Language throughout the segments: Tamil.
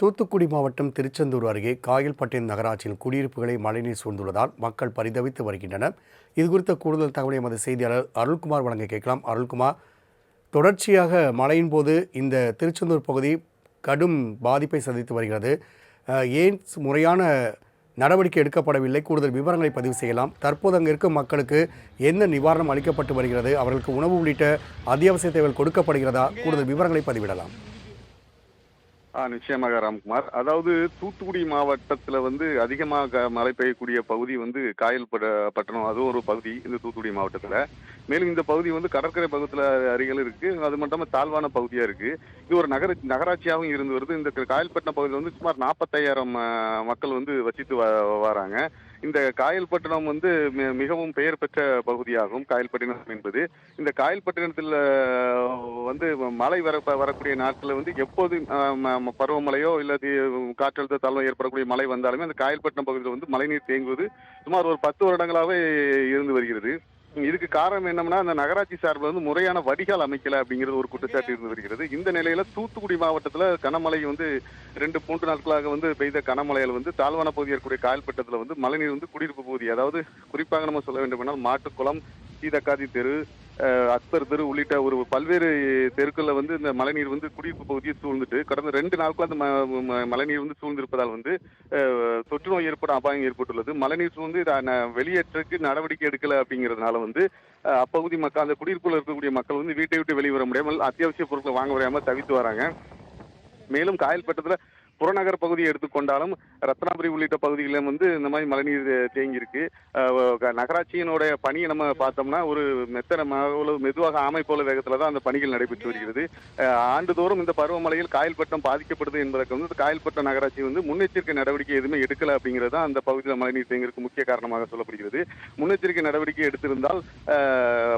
தூத்துக்குடி மாவட்டம் திருச்செந்தூர் அருகே காயல்பட்டினம் நகராட்சியில் குடியிருப்புகளை மழைநீர் சூழ்ந்துள்ளதால் மக்கள் பரிதவித்து வருகின்றனர். இதுகுறித்த கூடுதல் தகவலை எமது செய்தியாளர் அருள்குமார் வழங்க கேட்கலாம். அருள்குமார் தொடர்ச்சியாக மழையின் போது இந்த திருச்செந்தூர் பகுதி கடும் பாதிப்பை சந்தித்து வருகிறது. ஏன் முறையான நடவடிக்கை எடுக்கப்படவில்லை? கூடுதல் விவரங்களை பதிவு செய்யலாம். தற்போது அங்கே இருக்கும் மக்களுக்கு என்ன நிவாரணம் அளிக்கப்பட்டு வருகிறது? அவர்களுக்கு உணவு உள்ளிட்ட அத்தியாவசிய தேவைகள் கொடுக்கப்படுகிறதா? கூடுதல் விவரங்களை பதிவிடலாம். நிச்சயமாக ராம்குமார். அதாவது தூத்துக்குடி மாவட்டத்தில் வந்து அதிகமாக மழை பெய்யக்கூடிய பகுதி வந்து காயல் பட்டணம். அது ஒரு பகுதி இந்த தூத்துக்குடி மாவட்டத்தில். மேலும் இந்த பகுதி வந்து கடற்கரை பகுதியில் அருகில் இருக்கு. அது மட்டும் தாழ்வான பகுதியாக இருக்கு. இது ஒரு நகர நகராட்சியாகவும் இருந்து வருது. இந்த காயல்பட்டினம் பகுதியில் வந்து சுமார் நாற்பத்தையாயிரம் மக்கள் வந்து வசித்து வ- வராங்க. இந்த காயல்பட்டினம் வந்து மிகவும் பெயர் பெற்ற பகுதியாகும் காயல்பட்டினம் என்பது. இந்த காயல்பட்டினத்தில் வந்து மழை வர வரக்கூடிய நாட்களில் வந்து எப்போதும் நம்ம பருவமழையோ இல்லது காற்றழுத்த தாழ்வு ஏற்படக்கூடிய மழை வந்தாலுமே அந்த காயல்பட்டினம் பகுதியில் வந்து மழைநீர் தேங்குவது சுமார் ஒரு பத்து வருடங்களாகவே இருந்து வருகிறது. இதுக்கு காரணம் என்னம்னா அந்த நகராட்சி சார்பில் வந்து முறையான வடிகால் அமைக்கல அப்படிங்கிறது ஒரு குற்றச்சாட்டு இருந்து வருகிறது. இந்த நிலையில தூத்துக்குடி மாவட்டத்தில் கனமழை வந்து ரெண்டு மூன்று நாட்களாக வந்து பெய்த கனமழையில் வந்து தாழ்வான பகுதி இருக்கக்கூடிய காயல்பட்டத்தில் வந்து மழைநீர் வந்து குடியிருப்பு பகுதி அதாவது குறிப்பாக நம்ம சொல்ல வேண்டும் என்றால் மாட்டுக்குளம் சீதக்காதி தெரு அக்பர் தெரு உள்ளிட்ட ஒரு பல்வேறு தெருக்களில் வந்து இந்த மழைநீர் வந்து குடியிருப்பு பகுதியை சூழ்ந்துட்டு கடந்த ரெண்டு நாட்கள் அந்த ம- ம- மழைநீர் வந்து சூழ்ந்திருப்பதால் வந்து தொற்று நோய் ஏற்பட அபாயம் ஏற்பட்டுள்ளது. மழைநீர் சூழ்ந்து வெளியேற்றக்கு நடவடிக்கை எடுக்கல அப்படிங்கிறதுனால வந்து அப்பகுதி மக்கள் அந்த குடியிருப்புல இருக்கக்கூடிய மக்கள் வந்து வீட்டை விட்டு வெளியே வர முடியாமல் அத்தியாவசிய பொருட்களை வாங்க முடியாமல் தவித்து வராங்க. மேலும் காயல்பட்டத்தில் புறநகர் பகுதியை எடுத்துக்கொண்டாலும் ரத்னாபுரி உள்ளிட்ட பகுதிகளிலும் வந்து இந்த மாதிரி மழைநீர் தேங்கி இருக்கு நகராட்சியினுடைய பணியை நம்ம பார்த்தோம்னா ஒரு மெத்தன மெதுவாக ஆமை போல வேகத்தில் தான் அந்த பணிகள் நடைபெற்று வருகிறது. ஆண்டுதோறும் இந்த பருவமழையில் காயல்பட்டம் பாதிக்கப்படுது என்பதற்கு வந்து காயல்பட்டம் நகராட்சி வந்து முன்னெச்சரிக்கை நடவடிக்கை எதுவுமே எடுக்கல அப்படிங்கிறது தான் அந்த பகுதியில் மழைநீர் தேங்கிற்கு முக்கிய காரணமாக சொல்லப்படுகிறது. முன்னெச்சரிக்கை நடவடிக்கை எடுத்திருந்தால்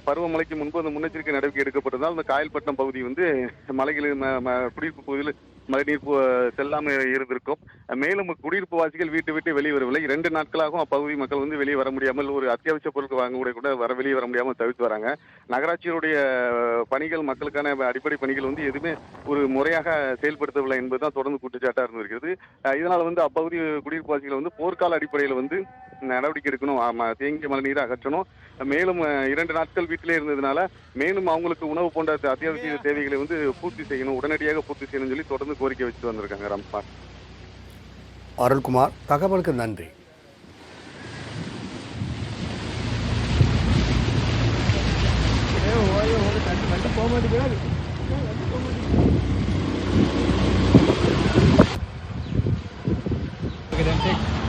பருவமழைக்கு முன்பு அந்த முன்னெச்சரிக்கை நடவடிக்கை எடுக்கப்பட்டிருந்தால் அந்த காயல்பட்டம் பகுதி வந்து மலைகளில் ம- குடியிருப்பு பகுதியில் மழைநீர் செல்லாமல் இருந்திருக்கும். மேலும் குடியிருப்பு வாசிகள் வீட்டை விட்டு வெளியே வரவில்லை. இரண்டு நாட்களாகவும் அப்பகுதி மக்கள் வந்து வெளியே வர முடியாமல் ஒரு அத்தியாவசிய பொருட்கள் வாங்க கூட கூட வர வெளியே வர முடியாமல் தவிர்த்து வராங்க. நகராட்சியுடைய பணிகள் மக்களுக்கான அடிப்படை பணிகள் வந்து எதுவுமே ஒரு முறையாக செயல்படுத்தவில்லை என்பதுதான் தொடர்ந்து குற்றச்சாட்டாக இருந்திருக்கிறது. இதனால் வந்து அப்பகுதி குடியிருப்பு வாசிகள் வந்து போர்க்கால அடிப்படையில் வந்து நடவடிக்கை எடுக்கணும் ஆமா, தேங்கிய மழைநீரை அகற்றணும். மேலும் இரண்டு நாட்கள் வீட்டிலே இருந்ததுனால மேலும் அவங்களுக்கு உணவு போன்ற அத்தியாவசிய தேவைகளை வந்து பூர்த்தி செய்யணும் உடனடியாக பூர்த்தி செய்யணும்னு சொல்லி தொடர்ந்து கோரிக்கை வச்சுட்டு வந்திருக்காங்க ரம்பான் அருள்குமார் தகவலுக்கு நன்றி. போக மாட்டேங்கிறாரு மாட்டேங்குது